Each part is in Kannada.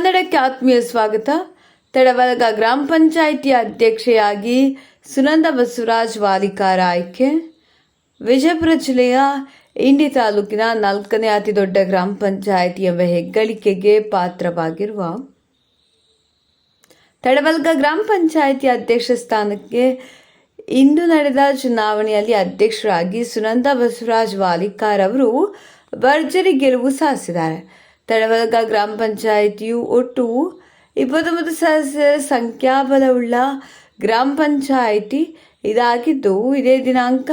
ಕನ್ನಡಕ್ಕೆ ಆತ್ಮೀಯ ಸ್ವಾಗತ. ತಡವಲ್ಗ ಗ್ರಾಮ ಪಂಚಾಯಿತಿ ಅಧ್ಯಕ್ಷೆಯಾಗಿ ಸುನಂದ ಬಸವರಾಜ್ ವಾಲಿಕಾರ ಆಯ್ಕೆ ವಿಜಯಪುರ ಜಿಲ್ಲೆಯ ಇಂಡಿ ತಾಲೂಕಿನ ನಾಲ್ಕನೇ ಅತಿ ದೊಡ್ಡ ಗ್ರಾಮ ಪಂಚಾಯಿತಿ ಎಂಬ ಹೆಗ್ಗಳಿಕೆಗೆ ಪಾತ್ರವಾಗಿರುವ ತಡವಲ್ಗ ಗ್ರಾಮ ಪಂಚಾಯಿತಿ ಅಧ್ಯಕ್ಷ ಸ್ಥಾನಕ್ಕೆ ಇಂದು ನಡೆದ ಚುನಾವಣೆಯಲ್ಲಿ ಅಧ್ಯಕ್ಷರಾಗಿ ಸುನಂದ ಬಸವರಾಜ್ ವಾಲಿಕಾರ್ ಅವರು ಭರ್ಜರಿ ಗೆಲುವು ಸಾಧಿಸಿದ್ದಾರೆ. ತಡವಲ್ಗ ಗ್ರಾಮ ಪಂಚಾಯಿತಿಯು ಒಟ್ಟು ಇಪ್ಪತ್ತೊಂಬತ್ತು ಸದಸ್ಯರ ಸಂಖ್ಯಾಬಲವುಳ್ಳ ಗ್ರಾಮ ಪಂಚಾಯಿತಿ ಇದಾಗಿದ್ದು, ಇದೇ ದಿನಾಂಕ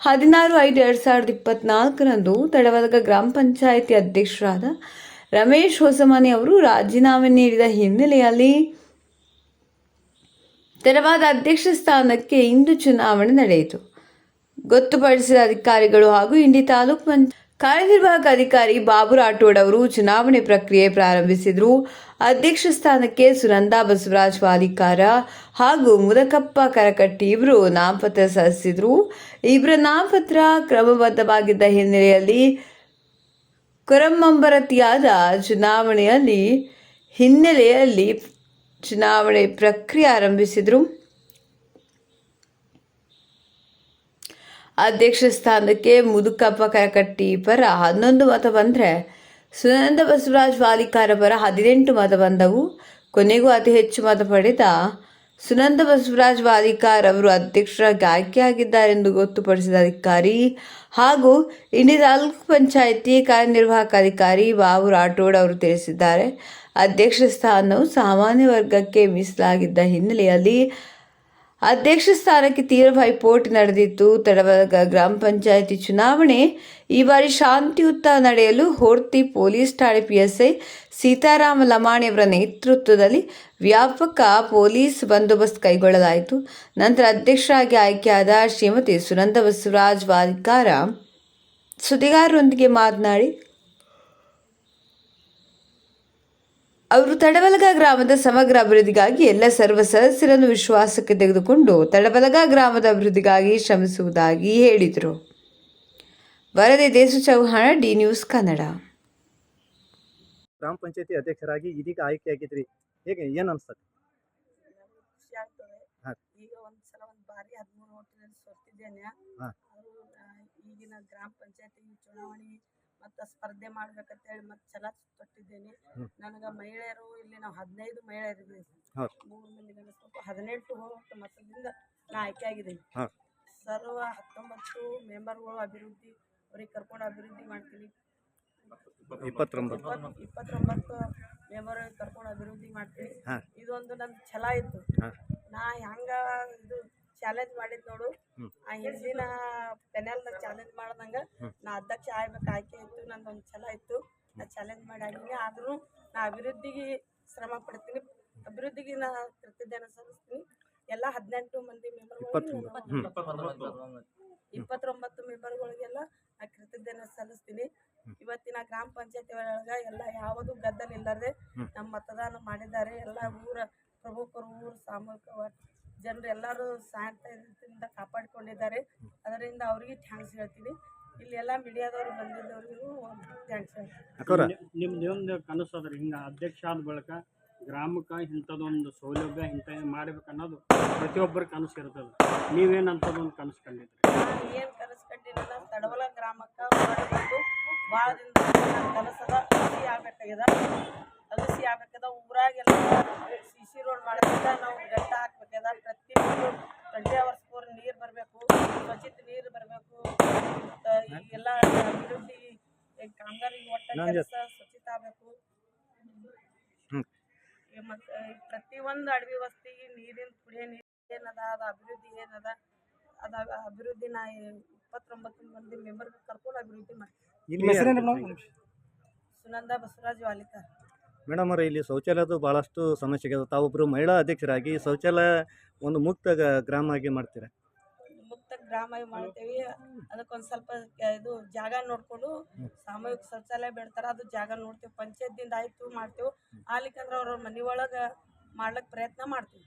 ಹದಿನಾರು ಐದು ಎರಡು ಸಾವಿರದ ಇಪ್ಪತ್ನಾಲ್ಕರಂದು ತಡವಲ್ಗ ಗ್ರಾಮ ಪಂಚಾಯಿತಿ ಅಧ್ಯಕ್ಷರಾದ ರಮೇಶ್ ಹೊಸಮನಿ ಅವರು ರಾಜೀನಾಮೆ ನೀಡಿದ ಹಿನ್ನೆಲೆಯಲ್ಲಿ ತೆರವಾದ ಅಧ್ಯಕ್ಷ ಸ್ಥಾನಕ್ಕೆ ಇಂದು ಚುನಾವಣೆ ನಡೆಯಿತು. ಗೊತ್ತುಪಡಿಸಿದ ಅಧಿಕಾರಿಗಳು ಹಾಗೂ ಇಂಡಿ ತಾಲೂಕು ಪಂಚ ಕಾರ್ಯನಿರ್ವಾಹಕ ಅಧಿಕಾರಿ ಬಾಬು ರಾಠೋಡ್ ಅವರು ಚುನಾವಣೆ ಪ್ರಕ್ರಿಯೆ ಪ್ರಾರಂಭಿಸಿದ್ರು. ಅಧ್ಯಕ್ಷ ಸ್ಥಾನಕ್ಕೆ ಸುನಂದಾ ಬಸವರಾಜ್ ವಾಲಿಕಾರ ಹಾಗೂ ಮುದಕಪ್ಪ ಕರಕಟ್ಟಿ ಇವರು ನಾಮಪತ್ರ ಸಲ್ಲಿಸಿದ್ರು. ಇಬ್ಬರ ನಾಮಪತ್ರ ಕ್ರಮಬದ್ಧವಾಗಿದ್ದ ಹಿನ್ನೆಲೆಯಲ್ಲಿ ಕೊರಮಂಬರತಿಯಾದ ಚುನಾವಣೆಯಲ್ಲಿ ಹಿನ್ನೆಲೆಯಲ್ಲಿ ಚುನಾವಣೆ ಪ್ರಕ್ರಿಯೆ ಆರಂಭಿಸಿದರು. ಅಧ್ಯಕ್ಷ ಸ್ಥಾನಕ್ಕೆ ಮುದುಕಪ್ಪ ಕರಕಟ್ಟಿ ಪರ ಹನ್ನೊಂದು ಮತ ಬಂದರೆ ಸುನಂದ ಬಸವರಾಜ್ ವಾಲಿಕಾರ ಪರ ಹದಿನೆಂಟು ಮತ ಬಂದವು. ಕೊನೆಗೂ ಅತಿ ಹೆಚ್ಚು ಮತ ಪಡೆದ ಸುನಂದ ಬಸವರಾಜ್ ವಾಲಿಕಾರ್ ಅವರು ಅಧ್ಯಕ್ಷರಾಗಿ ಆಯ್ಕೆಯಾಗಿದ್ದಾರೆಂದು ಗೊತ್ತುಪಡಿಸಿದ ಅಧಿಕಾರಿ ಹಾಗೂ ಇಂಡಿ ತಾಲೂಕು ಪಂಚಾಯಿತಿ ಕಾರ್ಯನಿರ್ವಾಹಕ ಅಧಿಕಾರಿ ಬಾಬು ರಾಠೋಡ್ ಅವರು ತಿಳಿಸಿದ್ದಾರೆ. ಅಧ್ಯಕ್ಷ ಸ್ಥಾನವು ಸಾಮಾನ್ಯ ವರ್ಗಕ್ಕೆ ಮೀಸಲಾಗಿದ್ದ ಹಿನ್ನೆಲೆಯಲ್ಲಿ ಅಧ್ಯಕ್ಷ ಸ್ಥಾನಕ್ಕೆ ತೀವ್ರ ಪೈಪೋಟಿ ನಡೆದಿತ್ತು ತಡವರ್ಗ ಗ್ರಾಮ ಪಂಚಾಯಿತಿ ಚುನಾವಣೆ ಈ ಬಾರಿ ಶಾಂತಿಯುತ ನಡೆಯಲು ಹೊರ್ತಿ ಪೊಲೀಸ್ ಠಾಣೆ ಪಿ ಎಸ್ ಐ ಸೀತಾರಾಮ ಲಮಾಣಿಯವರ ನೇತೃತ್ವದಲ್ಲಿ ವ್ಯಾಪಕ ಪೊಲೀಸ್ ಬಂದೋಬಸ್ತ್ ಕೈಗೊಳ್ಳಲಾಯಿತು. ನಂತರ ಅಧ್ಯಕ್ಷರಾಗಿ ಆಯ್ಕೆಯಾದ ಶ್ರೀಮತಿ ಸುನಂದ ಬಸವರಾಜ್ ವಾಲಿಕಾರ ಸುದ್ದಿಗಾರರೊಂದಿಗೆ ಮಾತನಾಡಿ ಅವರು ತಡವಲಗ ಗ್ರಾಮದ ಸಮಗ್ರ ಅಭಿವೃದ್ಧಿಗಾಗಿ ಎಲ್ಲ ಸರ್ವ ಸದಸ್ಯರನ್ನು ವಿಶ್ವಾಸಕ್ಕೆ ತೆಗೆದುಕೊಂಡು ತಡವಲಗ ಗ್ರಾಮದ ಅಭಿವೃದ್ಧಿಗಾಗಿ ಶ್ರಮಿಸುವುದಾಗಿ ಹೇಳಿದರು. ವರದಿ ದೇಸು ಚೌಹಾಣ ಡಿ ನ್ಯೂಸ್ ಕನ್ನಡ. ಗ್ರಾಮ ಪಂಚಾಯತಿ ಅಧ್ಯಕ್ಷರಾಗಿ ಇದೀಗ ಆಯ್ಕೆಯಾಗಿದ್ರಿ. ಹೇಗೆ ಏನು ಅನ್ಸುತ್ತೆ ಈಗ ಒಂದ್ ಬಾರಿ ಹದಿಮೂರು ಸೋತಿದ್ದೇನೆ ಈಗಿನ ಗ್ರಾಮ ಪಂಚಾಯತಿ ಚುನಾವಣೆ ಮತ್ತ ಸ್ಪರ್ಧೆ ಮಾಡ್ಬೇಕಂತೇಳಿ ಮತ್ತೆ ಛಲ ತೊಟ್ಟಿದ್ದೇನೆ ನನಗೆ ಮಹಿಳೆಯರು ಇಲ್ಲಿ ನಾವು ಹದಿನೈದು ಮಹಿಳೆಯರು. ಮೂರು ಮಂದಿ ಸ್ವಲ್ಪ ಹದಿನೆಂಟು ಹೋರಾಟ ಮತದಿಂದ ನಾ ಆಯ್ಕೆ ಆಗಿದ್ದೀನಿ. ಸರ್ವ ಹತ್ತೊಂಬತ್ತು ಮೆಂಬರ್ಗಳು ಅಭಿವೃದ್ಧಿ ಅವ್ರಿಗೆ ಕರ್ಕೊಂಡು ಅಭಿವೃದ್ಧಿ ಮಾಡ್ತೀನಿ. ಇಪ್ಪತ್ತೊಂಬತ್ತು. ಇಪ್ಪತ್- ಇಪ್ಪತ್ತೊಂಬತ್ತು ಮೆಂಬರ್ ಕರ್ಕೊಂಡು ಅಭಿವೃದ್ಧಿ ಮಾಡ್ತೀನಿ. ಇದೊಂದು ನನ್ನ ಛಲ ಇತ್ತು. ನಾ ಹೆಂಗ ಚಾಲೆಂಜ್ ಮಾಡಿದ್ ನೋಡು. ಆ ಹಿಂದಿನ ಪೆನಲ್ ಚಾಲೆಂಜ್ ಮಾಡ್ದಂಗ. ನಾ ಅಧ್ಯಕ್ಷ ಆಗ್ಬೇಕು ಆಯ್ಕೆ ಇತ್ತು ನಂದೊಂದು ಛಲ ಇತ್ತು. ನಾ ಚಾಲೆಂಜ್ ಮಾಡಿ ಆಗಿನಿ ಆದ್ರೂ ನಾ ಅಭಿವೃದ್ಧಿಗೆ ಶ್ರಮ ಪಡ್ತೀನಿ. ಅಭಿವೃದ್ಧಿಗೆ ನಾ ಕೃತಜ್ಞ ಸಲ್ಲಿಸ್ತೀನಿ. ಎಲ್ಲ ಹದಿನೆಂಟು ಮಂದಿ ಮೆಂಬರ್ ಮೆಂಬರ್ಗಳು ಇಪ್ಪತ್ತೊಂಬತ್ತು ಮೆಂಬರ್ಗಳಿಗೆಲ್ಲ ನಾ ಕೃತಜ್ಞತೆ ಸಲ್ಲಿಸ್ತೀನಿ. ಇವತ್ತಿನ ಗ್ರಾಮ ಪಂಚಾಯತಿ ಒಳಗ ಎಲ್ಲ ಯಾವುದು ಗದ್ದಲ ಇಲ್ಲದೆ ಹ್ಮ್. ನಮ್ಮ ಮತದಾನ ಮಾಡಿದ್ದಾರೆ. ಎಲ್ಲ ಊರ ಪ್ರಮುಖರು ಊರು ಸಾಮೂಹಿಕ ಜನರು ಎಲ್ಲರೂ ಸಹಾಯದಿಂದ ಕಾಪಾಡಿಕೊಂಡಿದ್ದಾರೆ. ಅದರಿಂದ ಅವರಿಗೆ ಥ್ಯಾಂಕ್ಸ್ ಹೇಳ್ತೀನಿ ಇಲ್ಲಿ ಎಲ್ಲ ಮೀಡಿಯಾದವರು ಬಂದಿದ್ದವರಿಗೂ ಥ್ಯಾಂಕ್ಸ್ ಹೇಳ್ತೀನಿ ಅಕ್ಕವ್ರ ನಿಮ್ದು ಒಂದು ಕನಸು ಅದ್ರ. ಹಿಂಗೆ ಅಧ್ಯಕ್ಷ ಆದ ಬಳಿಕ ಗ್ರಾಮಕ್ಕೆ ಇಂಥದ್ದೊಂದು ಸೌಲಭ್ಯ ಇಂಥ ಮಾಡ್ಬೇಕು ಅನ್ನೋದು ಪ್ರತಿಯೊಬ್ಬರ ಕನಸು ಇರ್ತದೆ. ನೀವೇನು ಅಂಥದ್ದೊಂದು ಕನಸು ಕಂಡಿದ್ರಿ? ಏನು ಕನಸು ಕಂಡಿಲ್ಲ. ತಡವಲ ಗ್ರಾಮಕ್ಕೆ ಮಾಡಬೇಕು ಭಾಳ ದಿನದ ನನ್ನ ಕನಸದ ಅಗಸಿ ಅದು ಅಗಸಿ ಆಗ್ಬೇಕದ ಊರಾಗೆಲ್ಲ ಈ ಕಾಮಗಾರಿ ಒಟ್ಟ ಕೆಲಸ ಸ್ವಚ್ಛತೆ ಆಗಬೇಕು. ಮತ್ತು ಪ್ರತಿಯೊಂದು ಅಡವಿ ವಸ್ತಿಗೆ ನೀರಿನ ಕುಡಿಯೋ ನೀರು ಏನದ ಅದು ಅಭಿವೃದ್ಧಿ ಏನದ ಅದ ಅಭಿವೃದ್ಧಿ ನಾ ಇಪ್ಪತ್ತೊಂಬತ್ತು ಮಂದಿ ಮೆಂಬರ್ ಕರ್ಕೊಂಡು ಅಭಿವೃದ್ಧಿ ಮಾಡಿ. ಇಲ್ಲಿ ಸುನಂದ ಬಸವರಾಜ್ ವಾಲಿಕರ್. ಮೇಡಮ್ ಅವರೇ ಇಲ್ಲಿ ಶೌಚಾಲಯದ ಭಾಳಷ್ಟು ಸಮಸ್ಯೆ ಇದೆ ತಾವೊಬ್ಬರು ಮಹಿಳಾ ಅಧ್ಯಕ್ಷರಾಗಿ ಶೌಚಾಲಯ ಒಂದು ಮುಕ್ತ ಗ್ರಾಮ ಆಗಿ ಮಾಡ್ತೀರಾ? ಮುಕ್ತ ಗ್ರಾಮ ಮಾಡ್ತೇವೆ. ಅದಕ್ಕೊಂದು ಸ್ವಲ್ಪ ಇದು ಜಾಗ ನೋಡಿಕೊಂಡು ಸಾಮೂಹಿಕ ಶೌಚಾಲಯ ಬಿಡ್ತಾರ ಅದು ಜಾಗ ನೋಡ್ತೇವೆ. ಪಂಚಾಯತ್ದಿಂದ ಆಯ್ತು ಮಾಡ್ತೇವೆ. ಆಗ್ಲಿಕ್ಕಂದ್ರೆ ಅವ್ರವ್ರ ಮನೆ ಒಳಗೆ ಮಾಡ್ಲಿಕ್ಕೆ ಪ್ರಯತ್ನ ಮಾಡ್ತೀವಿ.